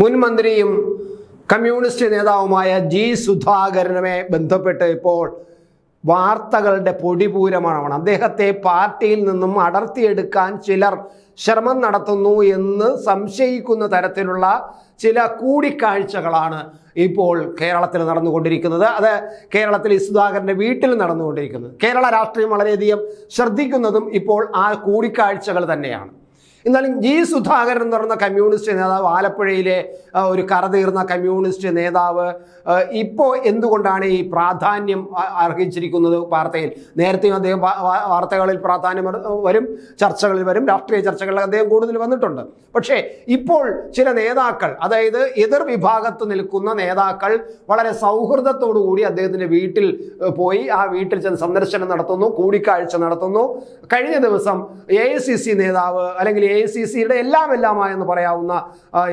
മുൻ മന്ത്രിയും കമ്മ്യൂണിസ്റ്റ് നേതാവുമായ ജി സുധാകരനുമെ ബന്ധപ്പെട്ട് ഇപ്പോൾ വാർത്തകളുടെ പൊടിപൂരമാണ് അദ്ദേഹത്തെ പാർട്ടിയിൽ നിന്നും അടർത്തിയെടുക്കാൻ ചിലർ ശ്രമം നടത്തുന്നു എന്ന് സംശയിക്കുന്ന തരത്തിലുള്ള ചില കൂടിക്കാഴ്ചകളാണ് ഇപ്പോൾ കേരളത്തിൽ നടന്നുകൊണ്ടിരിക്കുന്നത്. അത് കേരളത്തിൽ സുധാകരന്റെ വീട്ടിൽ നടന്നുകൊണ്ടിരിക്കുന്നത്. കേരള രാഷ്ട്രീയം വളരെയധികം ശ്രദ്ധിക്കുന്നതും ഇപ്പോൾ ആ കൂടിക്കാഴ്ചകൾ തന്നെയാണ്. എന്നാലും ജി സുധാകരൻ എന്ന് പറയുന്ന കമ്മ്യൂണിസ്റ്റ് നേതാവ് ആലപ്പുഴയിലെ ഒരു കറതീർന്ന കമ്മ്യൂണിസ്റ്റ് നേതാവ് ഇപ്പോൾ എന്തുകൊണ്ടാണ് ഈ പ്രാധാന്യം അർഹിച്ചിരിക്കുന്നത് വാർത്തയിൽ? നേരത്തെയും അദ്ദേഹം വാർത്തകളിൽ പ്രാധാന്യം വരും ചർച്ചകളിൽ വരും രാഷ്ട്രീയ ചർച്ചകളിൽ അദ്ദേഹം കൂടുതൽ വന്നിട്ടുണ്ട്. പക്ഷേ ഇപ്പോൾ ചില നേതാക്കൾ അതായത് എതിർ വിഭാഗത്ത് നിൽക്കുന്ന നേതാക്കൾ വളരെ സൗഹൃദത്തോടു കൂടി അദ്ദേഹത്തിന്റെ വീട്ടിൽ പോയി ആ വീട്ടിൽ ചെന്ന് സന്ദർശനം നടത്തുന്നു കൂടിക്കാഴ്ച നടത്തുന്നു. കഴിഞ്ഞ ദിവസം എ നേതാവ് അല്ലെങ്കിൽ എ ഐ സി സിയുടെ എല്ലാം എല്ലാമായെന്ന് പറയാവുന്ന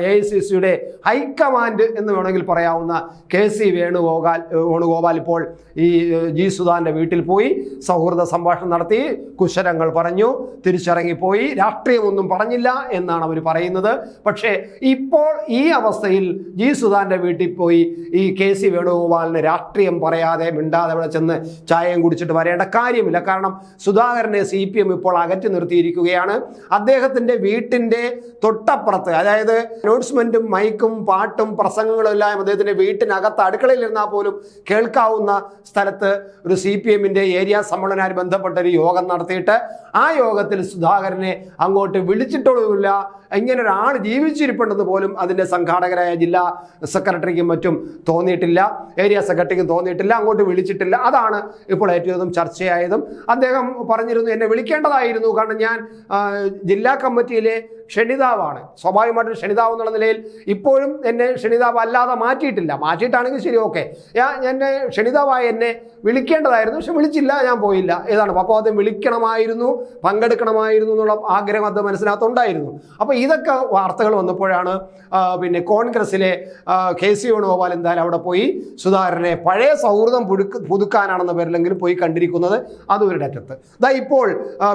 എ ഐ സി സിയുടെ ഹൈക്കമാൻഡ് എന്ന് വേണമെങ്കിൽ പറയാവുന്ന കെ സി വേണുഗോപാൽ വേണുഗോപാൽ ഇപ്പോൾ ഈ ജി സുധാന്റെ വീട്ടിൽ പോയി സൗഹൃദ സംഭാഷണം നടത്തി. കുശലങ്ങൾ പറഞ്ഞു തിരിച്ചിറങ്ങിപ്പോയി. രാഷ്ട്രീയമൊന്നും പറഞ്ഞില്ല എന്നാണ് അവർ പറയുന്നത്. പക്ഷേ ഇപ്പോൾ ഈ അവസ്ഥയിൽ ജി സുധാന്റെ വീട്ടിൽ പോയി ഈ കെ സി വേണുഗോപാലിന് രാഷ്ട്രീയം പറയാതെ മിണ്ടാതെ അവിടെ ചെന്ന് ചായയും കുടിച്ചിട്ട് വരേണ്ട കാര്യമില്ല. കാരണം സുധാകരനെ സി ഇപ്പോൾ അകറ്റി നിർത്തിയിരിക്കുകയാണ്. അദ്ദേഹത്തിന്റെ വീട്ടിന്റെ തൊട്ടപ്പുറത്ത് അതായത് അനൗൺസ്മെന്റും മൈക്കും പാട്ടും പ്രസംഗങ്ങളും എല്ലാം അദ്ദേഹത്തിന്റെ വീട്ടിനകത്ത് അടുക്കളയിലിരുന്നാൽ പോലും കേൾക്കാവുന്ന സ്ഥലത്ത് ഒരു സി പി എമ്മിന്റെ ഏരിയ സമ്മേളനവുമായി ബന്ധപ്പെട്ട ഒരു യോഗം നടത്തിയിട്ട് ആ യോഗത്തിൽ സുധാകരനെ അങ്ങോട്ട് വിളിച്ചിട്ടുള്ളതുമില്ല ഇങ്ങനെ ഒരാൾ ജീവിച്ചിരിപ്പുണ്ടെന്ന് പോലും അതിന്റെ സംഘാടകരായ ജില്ലാ സെക്രട്ടറിക്കും മറ്റും തോന്നിയിട്ടില്ല ഏരിയ സെക്രട്ടറിക്കും തോന്നിയിട്ടില്ല അങ്ങോട്ട് വിളിച്ചിട്ടില്ല. അതാണ് ഇപ്പോൾ ഏറ്റവും ചർച്ചയായതും. അദ്ദേഹം പറഞ്ഞിരുന്നു എന്നെ വിളിക്കേണ്ടതായിരുന്നു. കാരണം ഞാൻ ജില്ലാ ജില്ലാ കമ്മിറ്റിയിലെ ക്ഷണിതാവാണ്. സ്വാഭാവികമായിട്ടും ക്ഷണിതാവ് എന്നുള്ള നിലയിൽ ഇപ്പോഴും എന്നെ ക്ഷണിതാവ് അല്ലാതെ മാറ്റിയിട്ടില്ല. മാറ്റിയിട്ടാണെങ്കിൽ ശരി ഓക്കെ. ഞാൻ എന്നെ ക്ഷണിതാവായി എന്നെ വിളിക്കേണ്ടതായിരുന്നു പക്ഷെ വിളിച്ചില്ല ഞാൻ പോയില്ല. ഏതാണ്? അപ്പോൾ അത് വിളിക്കണമായിരുന്നു പങ്കെടുക്കണമായിരുന്നു എന്നുള്ള ആഗ്രഹം അത് മനസ്സിനകത്തുണ്ടായിരുന്നു. അപ്പോൾ ഇതൊക്കെ വാർത്തകൾ വന്നപ്പോഴാണ് പിന്നെ കോൺഗ്രസിലെ ആ, കെ സി വേണുഗോപാൽ എന്തായാലും അവിടെ പോയി. സുധാകരനെ പഴയ സൗഹൃദം പുതുക്ക് പുതുക്കാനാണെന്ന പേരിലെങ്കിലും പോയി കണ്ടിരിക്കുന്നത് അതൊരു ഡറ്റത്ത് ഇതാ ഇപ്പോൾ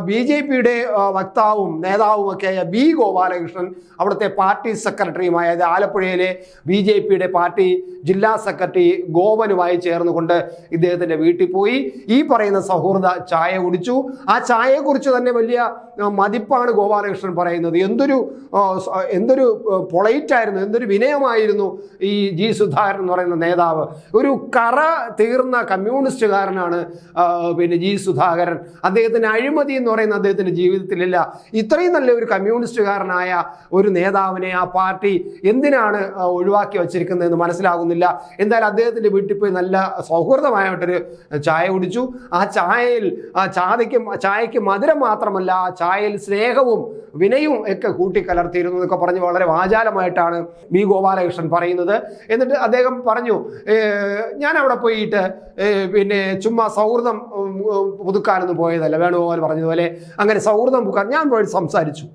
ബി ജെ പിയുടെ വക്താവും നേതാവും ഒക്കെ ബി ഗോപാലകൃഷ്ണൻ അവിടുത്തെ പാർട്ടി സെക്രട്ടറിയുമായ അതായത് ആലപ്പുഴയിലെ ബി ജെ പിയുടെ പാർട്ടി ജില്ലാ സെക്രട്ടറി ഗോപനുമായി ചേർന്നുകൊണ്ട് ഇദ്ദേഹത്തിന്റെ വീട്ടിൽ പോയി. ഈ പറയുന്ന സൗഹൃദ ചായ കുടിച്ചു. ആ ചായയെക്കുറിച്ച് തന്നെ വലിയ മതിപ്പാണ് ഗോപാലകൃഷ്ണൻ പറയുന്നത്. എന്തൊരു എന്തൊരു പൊളൈറ്റായിരുന്നു എന്തൊരു വിനയമായിരുന്നു ഈ ജി സുധാകരൻ എന്ന് പറയുന്ന നേതാവ്. ഒരു കറ തീർന്ന കമ്മ്യൂണിസ്റ്റുകാരനാണ് പിന്നെ ജി സുധാകരൻ. അദ്ദേഹത്തിന് അഴിമതി എന്ന് പറയുന്ന അദ്ദേഹത്തിന്റെ ജീവിതത്തിലില്ല. ഇത്രയും നല്ല ഒരു കമ്മ്യൂണിസ്റ്റുകാരനായ ഒരു നേതാവിനെ ആ പാർട്ടി എന്തിനാണ് ഒഴിവാക്കി വച്ചിരിക്കുന്നതെന്ന് മനസ്സിലാകുന്നില്ല. എന്തായാലും അദ്ദേഹത്തിന്റെ വീട്ടിൽ പോയി നല്ല സൗഹൃദമായിട്ടൊരു ചായ കുടിച്ചു. ആ ചായയിൽ ആ ചായയ്ക്ക് ചായയ്ക്ക് മധുരം മാത്രമല്ല ആ ചായയിൽ സ്നേഹവും വിനയും ഒക്കെ കൂട്ടിക്കലർത്തിയിരുന്നു എന്നൊക്കെ പറഞ്ഞ് വളരെ വാചാലമായിട്ടാണ് ബി ഗോപാലകൃഷ്ണൻ പറയുന്നത്. എന്നിട്ട് അദ്ദേഹം പറഞ്ഞു ഞാൻ അവിടെ പോയിട്ട് പിന്നെ ചുമ്മാ സൗഹൃദം പുതുക്കാനൊന്നും പോയതല്ല. വേണുഗോപാൽ പറഞ്ഞതുപോലെ അങ്ങനെ സൗഹൃദം പുതുക്കാൻ ഞാൻ പോയിട്ട് സംസാരിച്ചു.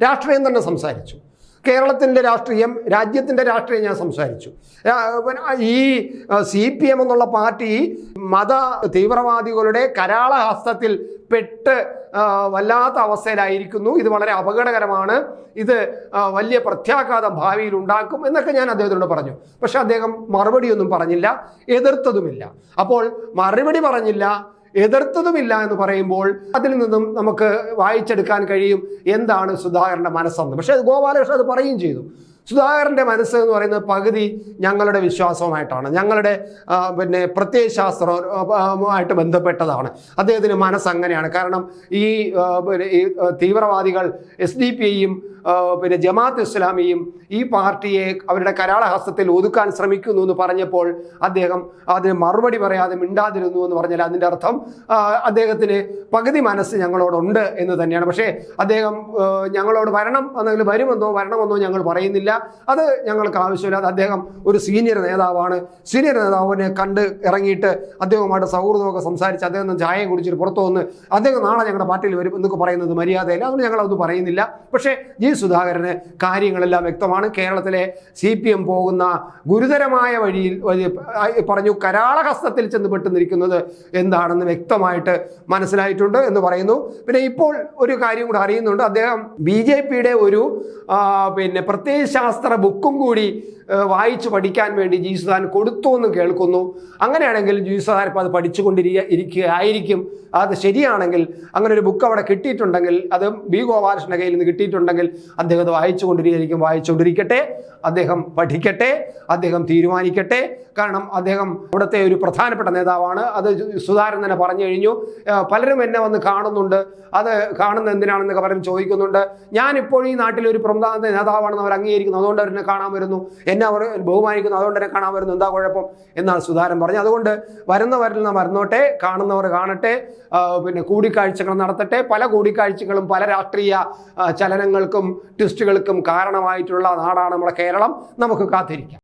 രാഷ്ട്രീയം തന്നെ സംസാരിച്ചു. കേരളത്തിന്റെ രാഷ്ട്രീയം രാജ്യത്തിന്റെ രാഷ്ട്രീയം ഞാൻ സംസാരിച്ചു. ഈ സി പി എം എന്നുള്ള പാർട്ടി മത തീവ്രവാദികളുടെ കരാളഹസ്തത്തിൽ പെട്ട് ആ, വല്ലാത്ത അവസ്ഥയിലായിരിക്കുന്നു. ഇത് വളരെ അപകടകരമാണ്. ഇത് വലിയ പ്രത്യാഘാതം ഭാവിയിൽ ഉണ്ടാക്കും എന്നൊക്കെ ഞാൻ അദ്ദേഹത്തിനോട് പറഞ്ഞു. പക്ഷെ അദ്ദേഹം മറുപടിയൊന്നും പറഞ്ഞില്ല എതിർത്തതുമില്ല. അപ്പോൾ മറുപടി പറഞ്ഞില്ല എതിർത്തതുമില്ല എന്ന് പറയുമ്പോൾ അതിൽ നിന്നും നമുക്ക് വായിച്ചെടുക്കാൻ കഴിയും എന്താണ് സുധാകരന്റെ മനസ്സെന്ന്. പക്ഷേ ഗോപാലകൃഷ്ണൻ അത് പറയുകയും ചെയ്തു. സുധാകരന്റെ മനസ്സ് എന്ന് പറയുന്നത് പകുതി ഞങ്ങളുടെ വിശ്വാസവുമായിട്ടാണ്. ഞങ്ങളുടെ പിന്നെ പ്രത്യയശാസ്ത്രവുമായിട്ട് ബന്ധപ്പെട്ടതാണ്. അദ്ദേഹത്തിന് മനസ്സ് അങ്ങനെയാണ്. കാരണം ഈ തീവ്രവാദികൾ എസ് ഡി പി ഐയും പിന്നെ ജമാഅത്ത് ഇസ്ലാമിയും ഈ പാർട്ടിയെ അവരുടെ കരാളഹസ്തത്തിൽ ഒതുക്കാൻ ശ്രമിക്കുന്നു എന്ന് പറഞ്ഞപ്പോൾ അദ്ദേഹം അതിന് മറുപടി പറയാതെ മിണ്ടാതിരുന്നു എന്ന് പറഞ്ഞാൽ അതിന്റെ അർത്ഥം അദ്ദേഹത്തിന് പകുതി മനസ്സ് ഞങ്ങളോടുണ്ട് എന്ന് തന്നെയാണ്. പക്ഷേ അദ്ദേഹം ഞങ്ങളോട് വരണം അല്ലെങ്കിൽ വരുമെന്നോ വരണമെന്നോ ഞങ്ങൾ പറയുന്നില്ല. അത് ഞങ്ങൾക്ക് ആവശ്യമില്ല. അത് അദ്ദേഹം ഒരു സീനിയർ നേതാവാണ്. സീനിയർ നേതാവിനെ കണ്ട് ഇറങ്ങിയിട്ട് അദ്ദേഹവുമായിട്ട് സൗഹൃദമൊക്കെ സംസാരിച്ച് അദ്ദേഹം ഒന്ന് ചായ കുടിച്ചിട്ട് പുറത്തു വന്ന് അദ്ദേഹം നാളെ ഞങ്ങളുടെ പാർട്ടിയിൽ വരും എന്നൊക്കെ പറയുന്നത് മര്യാദയില്ല. അതുകൊണ്ട് ഞങ്ങളതൊന്നും പറയുന്നില്ല. പക്ഷേ ജി സുധാകരന് കാര്യങ്ങളെല്ലാം വ്യക്തമാണ്. കേരളത്തിലെ സി പി എം പോകുന്ന ഗുരുതരമായ വഴിയിൽ വഴി പറഞ്ഞു കരാളഹസ്തത്തിൽ ചെന്ന് പെട്ടുന്നിരിക്കുന്നത് എന്താണെന്ന് വ്യക്തമായിട്ട് മനസ്സിലായിട്ടുണ്ട് എന്ന് പറയുന്നു. പിന്നെ ഇപ്പോൾ ഒരു കാര്യം കൂടെ അറിയുന്നുണ്ട്. അദ്ദേഹം ബി ജെ പിയുടെ ഒരു പിന്നെ പ്രത്യയശാസ്ത്ര ബുക്കും കൂടി വായിച്ചു പഠിക്കാൻ വേണ്ടി ജി സുധാൻ കൊടുത്തു എന്ന് കേൾക്കുന്നു. അങ്ങനെയാണെങ്കിൽ ജി സുധാൻ ഇപ്പോൾ അത് പഠിച്ചുകൊണ്ടിരിക്കുക ഇരിക്കുകയായിരിക്കും. അത് ശരിയാണെങ്കിൽ അങ്ങനെ ഒരു ബുക്ക് അവിടെ കിട്ടിയിട്ടുണ്ടെങ്കിൽ അത് ബി ഗോപാലകൃഷ്ണന്റെ കയ്യിൽ നിന്ന് കിട്ടിയിട്ടുണ്ടെങ്കിൽ അദ്ദേഹം വായിച്ചുകൊണ്ടിരിക്കും വായിച്ചുകൊണ്ടിരിക്കട്ടെ അദ്ദേഹം പഠിക്കട്ടെ അദ്ദേഹം തീരുമാനിക്കട്ടെ. കാരണം അദ്ദേഹം ഇവിടുത്തെ ഒരു പ്രധാനപ്പെട്ട നേതാവാണ്. അത് സുധാരൻ തന്നെ പറഞ്ഞു കഴിഞ്ഞു. പലരും എന്നെ വന്ന് കാണുന്നുണ്ട്. അത് കാണുന്ന എന്തിനാണെന്നൊക്കെ പലരും ചോദിക്കുന്നുണ്ട്. ഞാൻ ഇപ്പോൾ ഈ നാട്ടിലെ ഒരു പ്രധാന നേതാവാണെന്ന് അവർ അംഗീകരിക്കുന്നു. അതുകൊണ്ട് അവരെന്നെ കാണാൻ വരുന്നു. എന്നെ അവർ ബഹുമാനിക്കുന്നു. അതുകൊണ്ട് എന്നെ കാണാൻ വരുന്നു. എന്താ കുഴപ്പം? എന്നാണ് സുധാരൻ പറഞ്ഞത്. അതുകൊണ്ട് വരുന്നവരിൽ നിന്ന് വരുന്നോട്ടെ കാണുന്നവർ കാണട്ടെ. പിന്നെ കൂടിക്കാഴ്ചകൾ നടത്തട്ടെ. പല കൂടിക്കാഴ്ചകളും പല രാഷ്ട്രീയ ചലനങ്ങൾക്കും ട്വിസ്റ്റുകൾക്കും കാരണമായിട്ടുള്ള നാടാണ് നമ്മുടെ കേരളം. നമുക്ക് കാത്തിരിക്കാം.